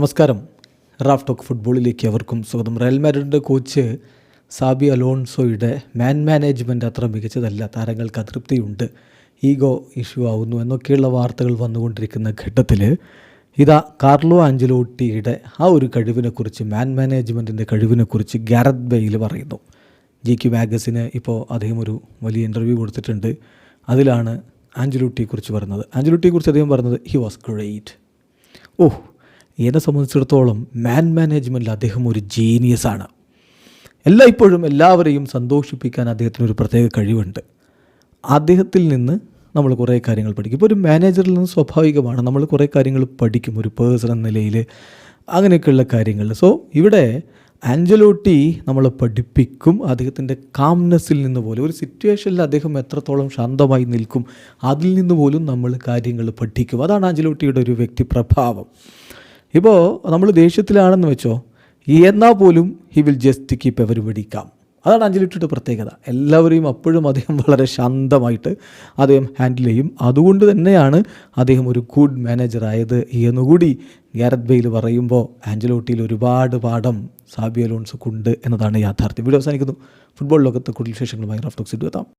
നമസ്കാരം. Raf talk ഫുട്ബോളിലേക്ക് അവർക്കും സ്വാഗതം. റയൽ മാഡ്രിഡിന്റെ കോച്ച് സാബി അലോൺസോയുടെ മാൻ മാനേജ്മെന്റ് അത്ര മികച്ചതല്ല താരങ്ങൾക്ക് അതൃപ്തിയുണ്ട് ഈഗോ ഇഷ്യൂ ആവുന്നു എന്നൊക്കെയുള്ള വാർത്തകൾ വന്നുകൊണ്ടിരിക്കുന്ന ഘട്ടത്തിൽ ഇതാ കാർലോ ആഞ്ചലോട്ടിയുടെ ആ ഒരു കഴിവിനെക്കുറിച്ച് മാൻ മാനേജ്മെന്റിന്റെ കഴിവിനെക്കുറിച്ച് ഗാരത് ബെയിൽ പറയുന്നു. ജി ക്യു മാഗസിന് ഇപ്പോൾ അദ്ദേഹം ഒരു വലിയ ഇന്റർവ്യൂ കൊടുത്തിട്ടുണ്ട്. അതിലാണ് ആഞ്ചലോട്ടിയെക്കുറിച്ച് പറയുന്നത്. ആഞ്ചലോട്ടിയെക്കുറിച്ച് അദ്ദേഹം പറഞ്ഞത് ഹി വാസ് ഗ്രേറ്റ് ഓ എന്നെ സംബന്ധിച്ചിടത്തോളം മാൻ മാനേജ്മെന്റിൽ അദ്ദേഹം ഒരു ജീനിയസ് ആണ്. എല്ലായ്പ്പോഴും എല്ലാവരെയും സന്തോഷിപ്പിക്കാൻ അദ്ദേഹത്തിന് ഒരു പ്രത്യേക കഴിവുണ്ട്. അദ്ദേഹത്തിൽ നിന്ന് നമ്മൾ കുറേ കാര്യങ്ങൾ പഠിക്കും. ഇപ്പോൾ ഒരു മാനേജറിൽ നിന്ന് സ്വാഭാവികമാണ് നമ്മൾ കുറേ കാര്യങ്ങൾ പഠിക്കും. ഒരു പേഴ്സൺ എന്ന നിലയിൽ അങ്ങനെയൊക്കെയുള്ള കാര്യങ്ങൾ. സോ ഇവിടെ ആഞ്ചലോട്ടി നമ്മളെ പഠിപ്പിക്കും. അദ്ദേഹത്തിന്റെ കാംനെസ്സിൽ നിന്ന് പോലും ഒരു സിറ്റുവേഷനിൽ അദ്ദേഹം എത്രത്തോളം ശാന്തമായി നിൽക്കും അതിൽ നിന്ന് പോലും നമ്മൾ കാര്യങ്ങൾ പഠിക്കും. അതാണ് ആഞ്ചലോട്ടിയുടെ ഒരു വ്യക്തിപ്രഭാവം. ഇപ്പോൾ നമ്മൾ ദേഷ്യത്തിലാണെന്ന് വെച്ചോ എന്നാൽ പോലും he will just keep ever calm അതാണ് അഞ്ചലിറ്റിയുടെ പ്രത്യേകത. എല്ലാവരെയും അപ്പോഴും അദ്ദേഹം വളരെ ശാന്തമായിട്ട് അദ്ദേഹം ഹാൻഡിൽ ചെയ്യും. അതുകൊണ്ട് തന്നെയാണ് അദ്ദേഹം ഒരു ഗുഡ് മാനേജർ ആയത് എന്നുകൂടി ഗ്യാരത് ബെയിൽ പറയുമ്പോൾ ആഞ്ചലോട്ടിയിൽ ഒരുപാട് പാഠം സാബിയ ലോൺസ് കൊണ്ട് എന്നതാണ് യാഥാർത്ഥ്യം. വീഡിയോ അവസാനിക്കുന്നു. ഫുട്ബോൾ ലോകത്ത് കൂടുതൽ വിശേഷങ്ങളുമായി റഫ്റ്റോക്സ് എത്താം.